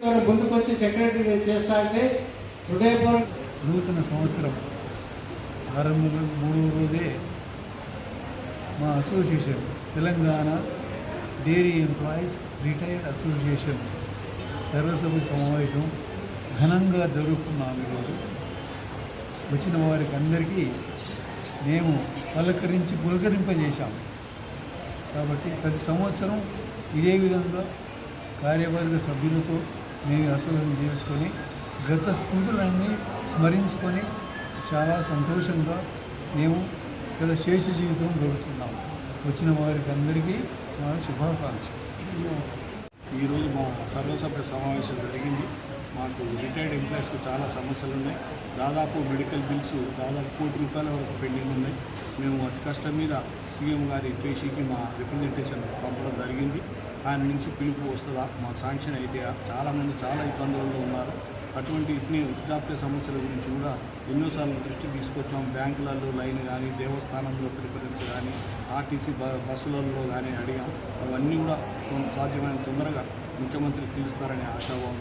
ముందుకొచ్చి సెక్రటరీ చేస్తా అంటే హృదయపూర్వక నూతన సంవత్సరం ఆరంభ మూడవ రోజే మా association Telangana dairy employees retired association సర్వసభ్య సమావేశం ఘనంగా జరుపుకున్నాం ఈరోజు. వచ్చిన వారికి అందరికీ మేము పలకరించి పులకరింపజేశాం. కాబట్టి ప్రతి సంవత్సరం ఇదే విధంగా కార్యవర్గ సభ్యులతో మేము అసలు చేసుకొని గత స్మృతులన్నీ స్మరించుకొని చాలా సంతోషంగా మేము గత శేష జీవితం గడుపుతున్నాము వచ్చిన వారికి అందరికీ మా శుభాకాంక్షలు. ఈరోజు మా సర్వసభ్య సమావేశం జరిగింది. ఎంప్లాయీస్కి చాలా సమస్యలు ఉన్నాయి దాదాపు మెడికల్ బిల్స్ దాదాపు కోటి రూపాయల వరకు పెండింగ్ ఉన్నాయి. మేము అతి కష్టం మీద సీఎం గారి పేషీకి మా రిప్రజెంటేషన్ పంపడం జరిగింది. ఆయన నుంచి పిలుపు వస్తుందా? మా శాంక్షన్ అయితే చాలామంది చాలా ఇబ్బందులలో ఉన్నారు. అటువంటి ఇన్ని వృద్ధాప్య సమస్యల గురించి కూడా ఎన్నోసార్లు దృష్టి తీసుకొచ్చాం. బ్యాంకులలో లైన్ కానీ దేవస్థానంలో ప్రిఫరెన్స్ కానీ ఆర్టీసీ బస్సులలో కానీ అడిగాం. అవన్నీ కూడా సాధ్యమైన తొందరగా ముఖ్యమంత్రి తీరుస్తారనే ఆశాభావం